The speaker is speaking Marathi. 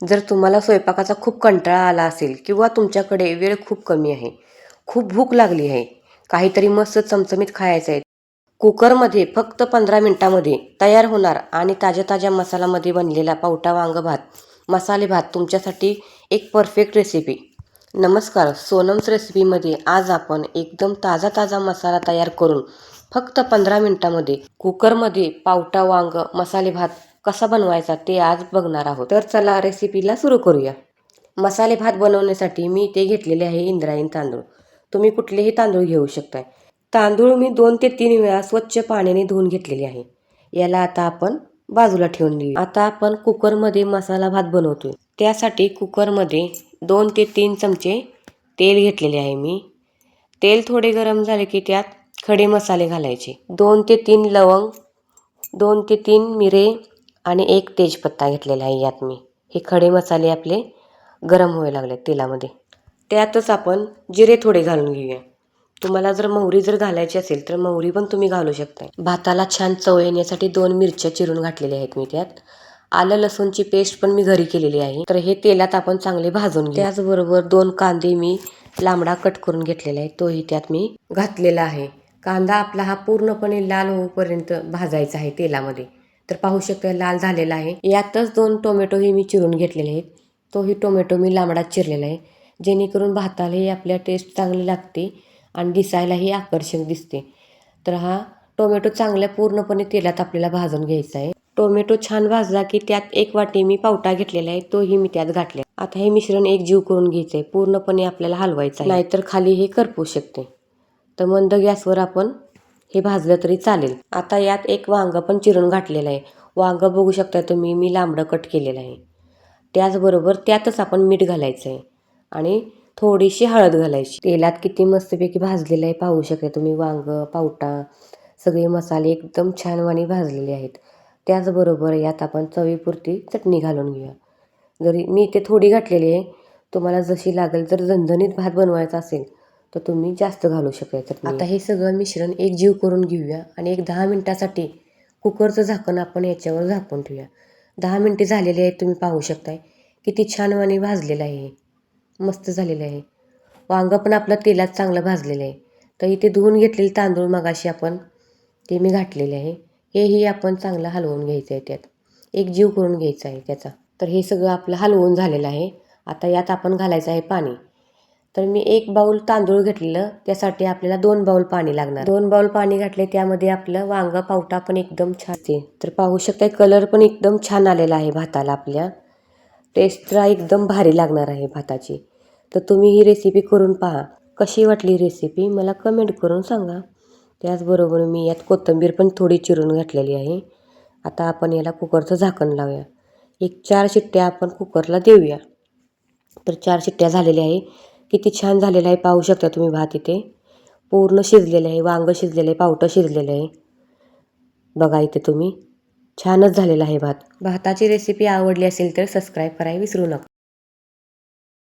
जर तुम्हाला स्वयंपाकाचा खूप कंटाळा आला असेल किंवा तुमच्याकडे वेळ खूप कमी आहे खूप भूक लागली आहे काहीतरी मस्त चमचमीत खायचं आहे कुकरमध्ये फक्त पंधरा मिनटामध्ये तयार होणार आणि ताज्या ताज्या मसाल्यामध्ये बनलेला पावटा वांग भात मसाले भात तुमच्यासाठी एक परफेक्ट रेसिपी नमस्कार सोनम्स रेसिपीमध्ये आज आपण एकदम ताजा ताजा मसाला तयार करून फक्त पंधरा मिनटामध्ये कुकरमध्ये पावटा वांग मसाले भात कसा बनवायचा ते आज बघणार आहोत. तर चला रेसिपीला सुरू करूया. मसाले भात बनवण्यासाठी मी ते घेतलेले आहे इंद्रायणी तांदूळ. तुम्ही कुठलेही तांदूळ घेऊ शकताय. तांदूळ मी दोन ते तीन वेळा स्वच्छ पाण्याने धुवून घेतलेले आहे. याला आता आपण बाजूला ठेवून देऊ. आता आपण कुकरमध्ये मसाला भात बनवतोय. त्यासाठी कुकरमध्ये दोन ते तीन चमचे तेल घेतलेले आहे मी. तेल थोडे गरम झाले की त्यात खडे मसाले घालायचे. दोन ते तीन लवंग दोन ते तीन मिरे आणि एक तेजपत्ता घेतलेला आहे यात मी. हे खडे मसाले आपले गरम व्हायला लागले तेलामध्ये. त्यातच आपण जिरे थोडे घालून घेऊया. तुम्हाला जर मोहरी जर घालायची असेल तर मोहरी पण तुम्ही घालू शकता भाताला छान चव येण्यासाठी दोन मिरच्या चिरून घातलेल्या आहेत मी त्यात. आलं लसूणची पेस्ट पण मी घरी केलेली आहे. तर हे तेलात आपण चांगले भाजून त्याचबरोबर दोन कांदे मी लांबडा कट करून घेतलेला आहे. तोही त्यात मी घातलेला आहे. कांदा आपला हा पूर्णपणे लाल होऊपर्यंत भाजायचा आहे तेलामध्ये. तर पाहू शकता लाल झालेला आहे. यातच दोन टोमॅटोही मी चिरून घेतलेले आहेत. तोही टोमॅटो मी लांबडा चिरलेला आहे. जेणेकरून भातालाही आपल्या टेस्ट चांगली लागते आणि दिसायलाही आकर्षक दिसते. तर हा टोमॅटो चांगल्या पूर्णपणे तेलात आपल्याला भाजून घ्यायचा आहे. टोमॅटो छान भाजला की त्यात एक वाटी मी पावटा घेतलेला आहे. तोही मी त्यात घातला आता हे मिश्रण एक जीव करून घ्यायचं आहे पूर्णपणे आपल्याला हलवायचं आहे. नाहीतर खाली हे करपू शकते. तर मंद गॅसवर आपण हे भाजलं तरी चालेल. आता यात एक वांगं पण चिरून घातलेलं आहे. वांगं बघू शकता तुम्ही मी लांबडं कट केलेलं आहे. त्याचबरोबर त्यातच आपण मीठ घालायचं आहे आणि थोडीशी हळद घालायची. तेलात किती मस्तपैकी भाजलेलं आहे पाहू शकता तुम्ही. वांगं पावटा सगळे मसाले एकदम छान वाणी भाजलेले आहेत. त्याचबरोबर यात आपण चवीपुरती चटणी घालून घेऊया. जरी मी इथे थोडी घातलेली आहे तुम्हाला जशी लागेल जर झणझणीत भात बनवायचा असेल. तर तुम्ही जास्त घालू शकता आता हे सगळं मिश्रण एक जीव करून घेऊया आणि एक दहा मिनटासाठी कुकरचं झाकण आपण याच्यावर झाकून ठेवूया. दहा मिनटे झालेले आहेत तुम्ही पाहू शकताय. किती छान वाणी भाजलेलं आहे मस्त झालेलं आहे. वांगं पण आपलं तेलात चांगलं भाजलेलं आहे. तर इथे धुवून घेतलेले तांदूळ मगाशी आपण ते मी घातलेले आहे. हेही आपण चांगलं हलवून घ्यायचं आहे त्यात. एक जीव करून घ्यायचा आहे त्याचा. तर हे सगळं आपलं हलवून झालेलं आहे. आता यात आपण घालायचं आहे पाणी. तर मी एक बाऊल तांदूळ घेतलेलं त्यासाठी आपल्याला दोन बाऊल पाणी लागणार. दोन बाऊल पाणी घातले त्यामध्ये आपलं वांग पावटा पण एकदम छान ते तर पाहू शकता कलर पण एकदम छान आलेला आहे भाताला आपल्या. टेस्टला एकदम भारी लागणार आहे भाताची. तर तुम्ही ही रेसिपी करून पहा. कशी वाटली रेसिपी मला कमेंट करून सांगा. त्याचबरोबर मी यात कोथिंबीर पण थोडी चिरून घातलेली आहे. आता आपण याला कुकरचं झाकण लावूया. एक चार शिट्ट्या आपण कुकरला देऊया. तर चार शिट्ट्या झालेल्या आहे. किती छान झालेलं आहे पाहू शकता तुम्ही भात इथे. पूर्ण शिजलेलं आहे वांगं शिजलेलं आहे पावटं शिजलेलं आहे. बघा इथे तुम्ही. छानच झालेला आहे भात. भाताची रेसिपी आवडली असेल तर सबस्क्राईब करायला विसरू नका.